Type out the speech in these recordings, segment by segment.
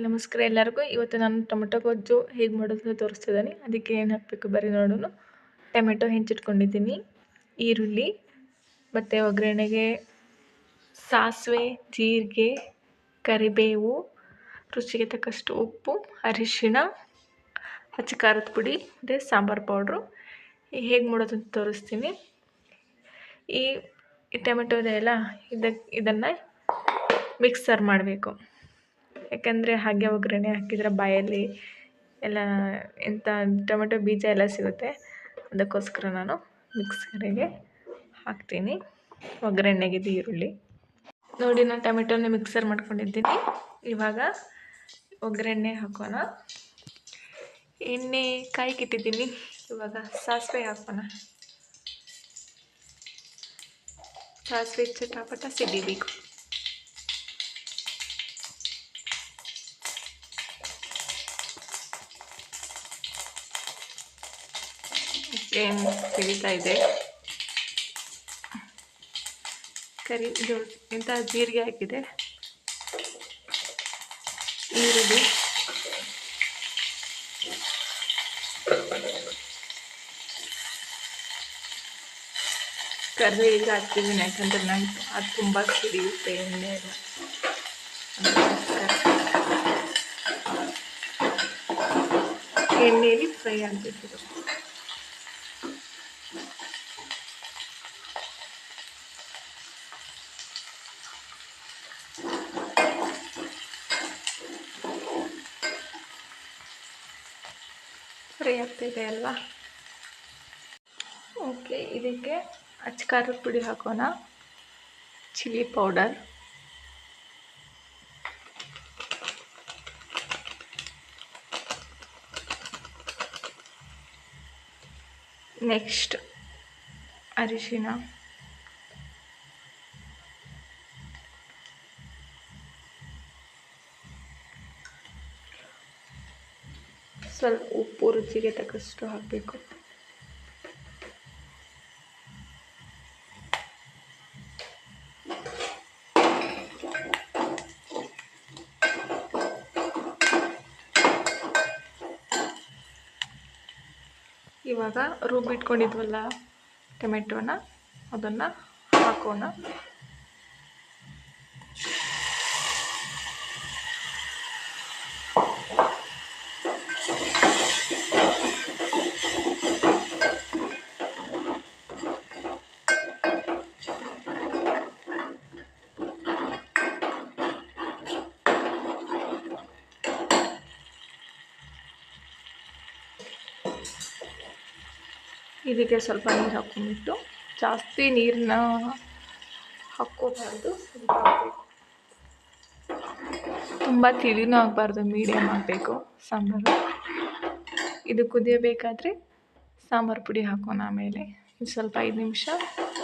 ನಮಸ್ಕಾರ ಎಲ್ಲರಿಗೂ. ಇವತ್ತು ನಾನು ಟೊಮೆಟೊ ಗೊಜ್ಜು ಹೇಗೆ ಮಾಡೋದು ತೋರಿಸ್ತಿದ್ದೀನಿ ಅದಕ್ಕೆ ಏನು ಹಾಕಬೇಕು ಬರೀ ನೋಡೋಣ. ಟೊಮೆಟೊ ಹೆಂಚಿಟ್ಕೊಂಡಿದ್ದೀನಿ. ಈರುಳ್ಳಿ, ಮತ್ತು ಒಗ್ಗರಣೆಗೆ ಸಾಸಿವೆ, ಜೀರಿಗೆ, ಕರಿಬೇವು, ರುಚಿಗೆ ತಕ್ಕಷ್ಟು ಉಪ್ಪು, ಅರಿಶಿಣ ಹಚ್ಚಿ ಖಾರದ ಪುಡಿ, ಮತ್ತು ಸಾಂಬಾರು ಪೌಡ್ರು. ಹೇಗೆ ಮಾಡೋದು ಅಂತ ತೋರಿಸ್ತೀನಿ. ಈ ಟೊಮೆಟೊ ಇದೆ ಅಲ್ಲ ಇದಕ್ಕೆ ಇದನ್ನು ಮಿಕ್ಸರ್ ಮಾಡಬೇಕು. ಯಾಕಂದರೆ ಹಾಗೆ ಒಗ್ಗರಣೆ ಹಾಕಿದರೆ ಬಾಯಲ್ಲಿ ಎಲ್ಲ ಎಂಥ ಟೊಮೆಟೊ ಬೀಜ ಎಲ್ಲ ಸಿಗುತ್ತೆ. ಅದಕ್ಕೋಸ್ಕರ ನಾನು ಮಿಕ್ಸರಿಗೆ ಹಾಕ್ತೀನಿ. ಒಗ್ಗರಣೆಗೆ ಈರುಳ್ಳಿ. ನೋಡಿ ನಾನು ಟೊಮೆಟೊನ ಮಿಕ್ಸರ್ ಮಾಡ್ಕೊಂಡಿದ್ದೀನಿ. ಇವಾಗ ಒಗ್ಗರಣೆ ಹಾಕೋಣ. ಎಣ್ಣೆ ಕಾಯಿಕಿಟ್ಟಿದ್ದೀನಿ. ಇವಾಗ ಸಾಸಿವೆ ಹಾಕೋಣ. ಸಾಸಿವೆ ಚಟಾಪಟ ಸಿಡಿಬೇಕು. ಏನು ಸಿಡಿತಾ ಇದೆ? ಕರಿ, ಇದು ಇಂಥ ಜೀರಿಗೆ ಹಾಕಿದೆ? ಈರುಳ್ಳಿ. ಕರಿಬೇವಿಗೆ ಹಾಕ್ತಿದ್ದೀನಿ ಯಾಕಂದ್ರೆ ನಂಗೆ ಅದು ತುಂಬ ಸಿಡಿಯುತ್ತೆ ಎಣ್ಣೆ ಎಲ್ಲ. ಎಣ್ಣೆಯಲ್ಲಿ ಫ್ರೈ ಆಗಬೇಕಿದೆ. ಫ್ರೈ ಆಗ್ತಿದೆ ಅಲ್ವಾ ಓಕೆ ಇದಕ್ಕೆ ಅಚ್ಚಕಾರದ ಪುಡಿ ಹಾಕೋಣ. Chilli powder. ನೆಕ್ಸ್ಟ್ ಅರಿಶಿನ. ಸ್ವಲ್ಪ ಉಪ್ಪು ರುಚಿಗೆ ತಕ್ಕಷ್ಟು ಹಾಕಬೇಕು. ಇವಾಗ ರುಬ್ಬಿಟ್ಕೊಂಡಿದ್ವಲ್ಲ ಟೊಮೆಟೊನ ಅದನ್ನು ಹಾಕೋಣ. ಇದಕ್ಕೆ ಸ್ವಲ್ಪ ನೀರು ಹಾಕ್ಕೊಂಡ್ಬಿಟ್ಟು ಜಾಸ್ತಿ ನೀರನ್ನ ಹಾಕ್ಕೋಬಾರ್ದು. ತುಂಬ ತಿಳಿನೂ ಆಗಬಾರ್ದು ಮೀಡಿಯಮ್ ಆಗಬೇಕು ಸಾಂಬಾರು. ಇದು ಕುದಿಯಬೇಕಾದ್ರೆ ಸಾಂಬಾರು ಪುಡಿ ಹಾಕೋಣ ಆಮೇಲೆ. ಸ್ವಲ್ಪ ಐದು ನಿಮಿಷ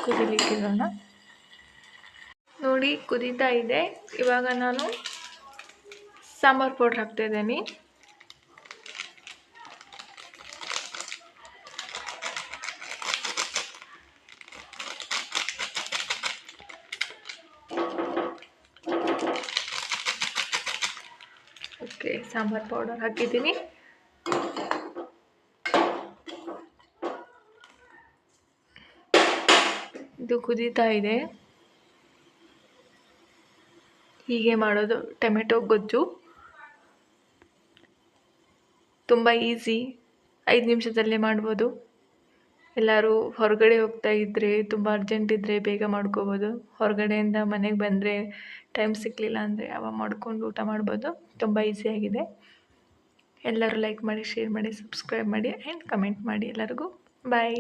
ಕುದಿಲಿಕ್ಕಿರೋಣ ನೋಡಿ ಕುದೀತಾ ಇದೆ. ಇವಾಗ ನಾನು ಸಾಂಬಾರು ಪೌಡ್ರ್ ಹಾಕ್ತಾಯಿದ್ದೀನಿ ಓಕೆ ಸಾಂಬಾರು ಪೌಡರ್ ಹಾಕಿದ್ದೀನಿ. ಇದು ಕುದೀತಾ ಇದೆ. ಹೀಗೆ ಮಾಡೋದು ಟೊಮೆಟೊ ಗೊಜ್ಜು. ತುಂಬ ಈಸಿ ಐದು ನಿಮಿಷದಲ್ಲೇ ಮಾಡ್ಬೋದು. ಎಲ್ಲರೂ ಹೊರಗಡೆ ಹೋಗ್ತಾ ಇದ್ದರೆ ತುಂಬ ಅರ್ಜೆಂಟ್ ಇದ್ದರೆ ಬೇಗ ಮಾಡ್ಕೋಬೋದು. ಹೊರಗಡೆಯಿಂದ ಮನೆಗೆ ಬಂದರೆ ಟೈಮ್ ಸಿಕ್ಕಲಿಲ್ಲ ಅಂದರೆ ಅವಾಗ ಮಾಡ್ಕೊಂಡು ಊಟ ಮಾಡ್ಬೋದು. ತುಂಬ ಈಸಿಯಾಗಿದೆ ಎಲ್ಲರೂ ಲೈಕ್ ಮಾಡಿ ಶೇರ್ ಮಾಡಿ ಸಬ್ಸ್ಕ್ರೈಬ್ ಮಾಡಿ ಆ್ಯಂಡ್ ಕಮೆಂಟ್ ಮಾಡಿ ಎಲ್ಲರಿಗೂ. ಬಾಯ್